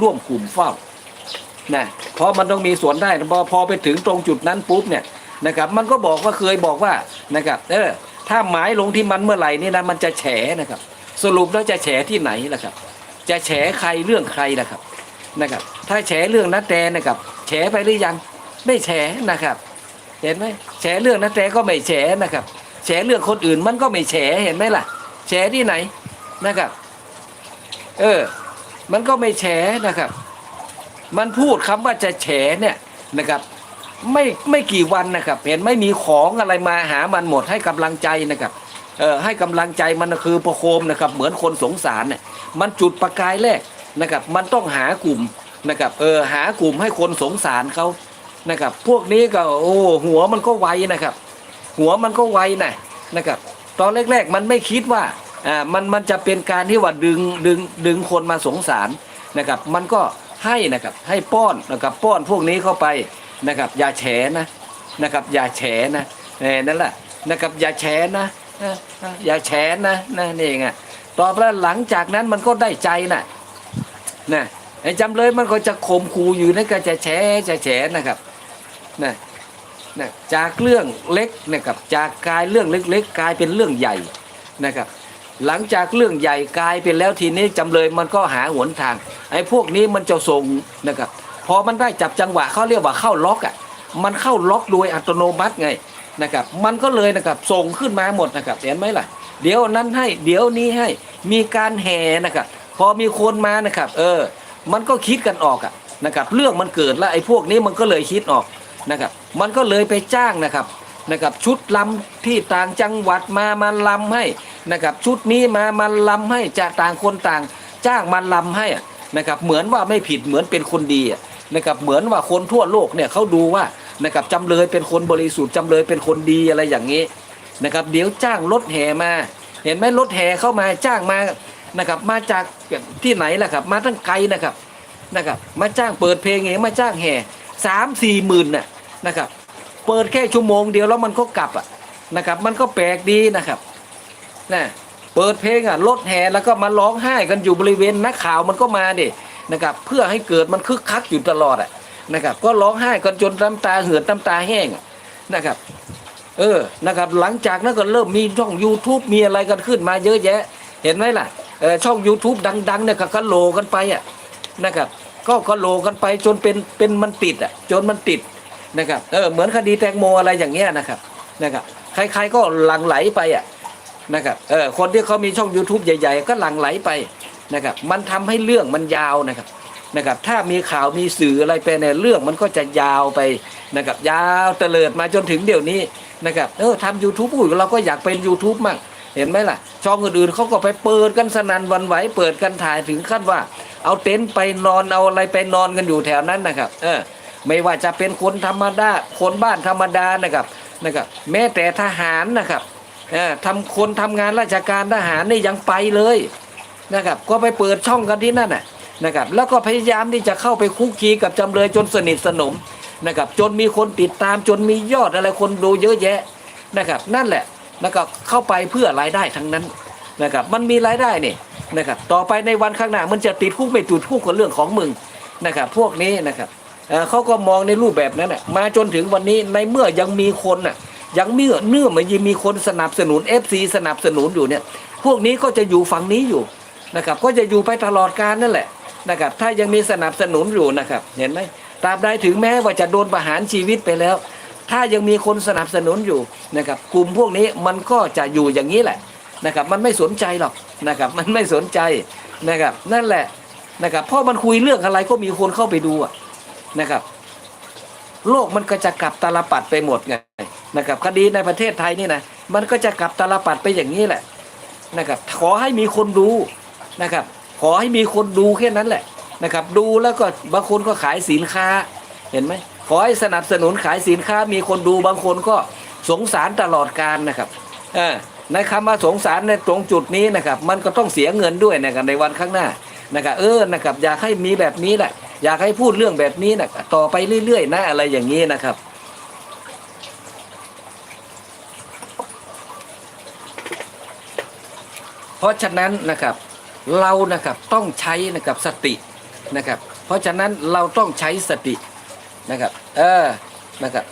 ร่วมกลุ่มเฝ้านะเพราะมันต้องมีส่วนได้พอพอไปถึงตรงจุดนั้นปุ๊บเนี่ยนะครับมันก็บอกว่าเคยบอกว่านะครับเออถ้าหมายลงที่มันเมื่อไหร่นี่นะมันจะแฉนะครับ สรุปแล้วจะแฉที่ไหนล่ะครับ จะแฉใครเรื่องใครล่ะครับนะครับ ถ้าแฉเรื่องนัดแตนะครับแฉไปหรือยังไม่แฉนะครับ เห็นไหมแฉเรื่องนัดแตก็ไม่แฉนะครับแฉเรื่องคนอื่นมันก็ไม่แฉเห็นไหมล่ะแฉที่ไหนนะครับ เออ มันก็ไม่แฉนะครับ มันพูดคำว่าจะแฉเนี่ยนะครับ ไม่ไม่กี่วันนะครับ เห็นไม่มีของอะไรมาหามันหมดให้กำลังใจนะครับเออให้กำลังใจมันคือประโคมนะครับ เหมือนคนสงสารเนี่ยมันจุดประกายแรกนะครับ มันต้องหากลุ่มนะครับเออหากลุ่มให้คนสงสารเขานะครับ พวกนี้ก็โอ้หัวมันก็ไวนะครับ หัวมันก็ไวนะนะครับ ตอนแรก ๆ มันไม่คิดว่า อ่ามันมันจะเป็นการที่ว่าดึงดึงดึงคนมาสงสารนะครับ มันก็ให้นะครับให้ป้อนนะครับป้อนพวกนี้เข้าไปนะครับอย่าแฉนะนะครับอย่าแฉนะเออนั่นแหละนะครับอย่าแฉนะนะนะอย่าแฉนะนะนี่เองอะต่อไปหลังจากนั้นมันก็ได้ใจนะนะไอ้จำเลยมันก็จะข่มขู่อยู่นั่นก็จะแฉจะแฉนะครับนะนะจากเรื่องเล็กนะครับจากกลายเรื่องเล็กๆกลายเป็นเรื่องใหญ่นะครับ หลังจากเรื่องใหญ่กลายเป็นแล้วทีนี้จำเลยมันก็หาหนทาง ไอ้พวกนี้มันจะส่งนะครับพอมันได้จับจังหวะเขาเรียกว่าเข้าล็อกอะมันเข้าล็อกโดยอัตโนมัติไงนะครับ มันก็เลยนะครับส่งขึ้นมาหมดนะครับเห็นไหมล่ะ เดี๋ยวนั้นให้เดี๋ยวนี้ให้มีการแห่นะครับ พอมีคนมานะครับ เออ มันก็คิดกันออกอะนะครับ เรื่องมันเกิดแล้วไอ้พวกนี้มันก็เลยคิดออกนะครับ มันก็เลยไปจ้างนะครับ นะครับชุดลำที่ต่างจังหวัดมามาลำให้นะครับชุดนี้มามาลำให้จากต่างคนต่าง จ้างมาลำให้นะครับเหมือนว่าไม่ผิดเหมือนเป็นคนดีนะครับเหมือนว่าคนทั่วโลกเนี่ยเขาดูว่านะครับจำเลยเป็นคนบริสุทธิ์จำเลยเป็นคนดีอะไรอย่างนี้นะครับเดี๋ยวจ้างรถแห่มา เห็นไหมรถแห่เข้ามาจ้างมานะครับมาจากที่ไหนล่ะครับมาตั้งไกลนะครับนะครับมาจ้างเปิดเพลงเองมาจ้างแห่สามสี่หมื่นน่ะนะครับ เปิดแค่ชั่วโมงเดียวแล้วมันก็กลับอะนะครับ มันก็แปลกดีนะครับนะเปิดเพลงอะรถแห่แล้วก็มาร้องไห้กันอยู่บริเวณนักข่าวมันก็มาดินะครับ เพื่อให้เกิดมันคึกคักอยู่ตลอดอะนะครับ ก็ร้องไห้กันจนน้ำตาเหือดน้ำตาแห้งอะนะครับ เออนะครับ หลังจากนั้นก็เริ่มมีช่อง YouTube มีอะไรกันขึ้นมาเยอะแยะ เห็นไหมล่ะเออช่อง YouTube ดังๆเนี่ยก็ก็โหลกันไปอะนะครับ ก็ก็โหลกันไปจนเป็นเป็นมันติดอะจนมันติด นะครับเออเหมือนคดีแตงโมอะไรอย่างเงี้ยนะครับนะครับใครๆก็หลั่งไหลไปอะนะครับเออคนที่เขามีช่อง YouTube ใหญ่ ๆ ก็หลั่งไหลไปนะครับมันทำให้เรื่องมันยาวนะครับนะครับถ้ามีข่าวมีสื่ออะไรไปเนี่ยเรื่องมันก็จะยาวไปนะครับยาวเตลิดมาจนถึงเดี๋ยวนี้นะครับเออทำยูทูบอุ้ยเราก็อยากเป็น YouTube มั่งเห็นไหมล่ะ ช่องอื่นๆเขาก็ไปเปิดกันสนันวันไหวเปิดกันถ่ายถึงขั้นว่า เอาเต็นท์ไปนอนเอาอะไรไปนอนกันอยู่แถวนั้นนะครับเออ ไม่ว่าจะเป็นคนธรรมดาคนบ้านธรรมดานะครับนะครับ แม้แต่ทหารนะครับทำคนทำงานราชการทหารนี่ยังไปเลยนะครับ ก็ไปเปิดช่องกันที่นั่นน่ะนะครับ แล้วก็พยายามที่จะเข้าไปคุกคีกับจำเลยจนสนิทสนมนะครับ จนมีคนติดตามจนมียอดอะไรคนดูเยอะแยะนะครับ นั่นแหละนะครับเข้าไปเพื่อรายได้ทั้งนั้นนะครับ มันมีรายได้นี่นะครับ ต่อไปในวันข้างหน้ามันจะติดคุกไม่ติดคุกกับเรื่องของมึงนะครับ พวกนี้นะครับ เขาก็มองในรูปแบบนั้นมาจนถึงวันนี้ในเมื่อยังมีคนน่ะยังเมื่อเนื่อมันยังมีคนสนับสนุน FC สนับสนุนอยู่เนี่ย พวกนี้ก็จะอยู่ฝั่งนี้อยู่นะครับ ก็จะอยู่ไปตลอดกาลนั่นแหละนะครับ ถ้ายังมีสนับสนุนอยู่นะครับ เห็นไหมตราบใดถึงแม้ว่าจะโดนประหารชีวิตไปแล้ว ถ้ายังมีคนสนับสนุนอยู่นะครับ กลุ่มพวกนี้มันก็จะอยู่อย่างนี้แหละนะครับ มันไม่สนใจหรอกนะครับ มันไม่สนใจนะครับ นั่นแหละนะครับเพราะมันคุยเรื่องอะไรก็มีคนเข้าไปดูอะ นะครับ โลกมันก็จะกลับตาลปัดไปหมดไงนะครับ คดีในประเทศไทยนี่นะมันก็จะกลับตาลปัดไปอย่างนี้แหละนะครับ ขอให้มีคนดูนะครับ ขอให้มีคนดูแค่นั้นแหละนะครับ ดูแล้วก็บางคนก็ขายสินค้าเห็นไหมขอให้สนับสนุนขายสินค้ามีคนดูบางคนก็สงสารตลอดการนะครับอในคำว่าสงสารในตรงจุดนี้นะครับ มันก็ต้องเสียเงินด้วยนะครับในวันข้างหน้านะครับ เออนะครับอยากให้มีแบบนี้แหละ อยากให้พูดเรื่องแบบนี้นะต่อไปเรื่อยๆนะอะไรอย่างนี้นะครับ เพราะฉะนั้นนะครับเรานะครับต้องใช้นะครับสตินะครับ เพราะฉะนั้นเราต้องใช้สตินะครับ เออนะครับ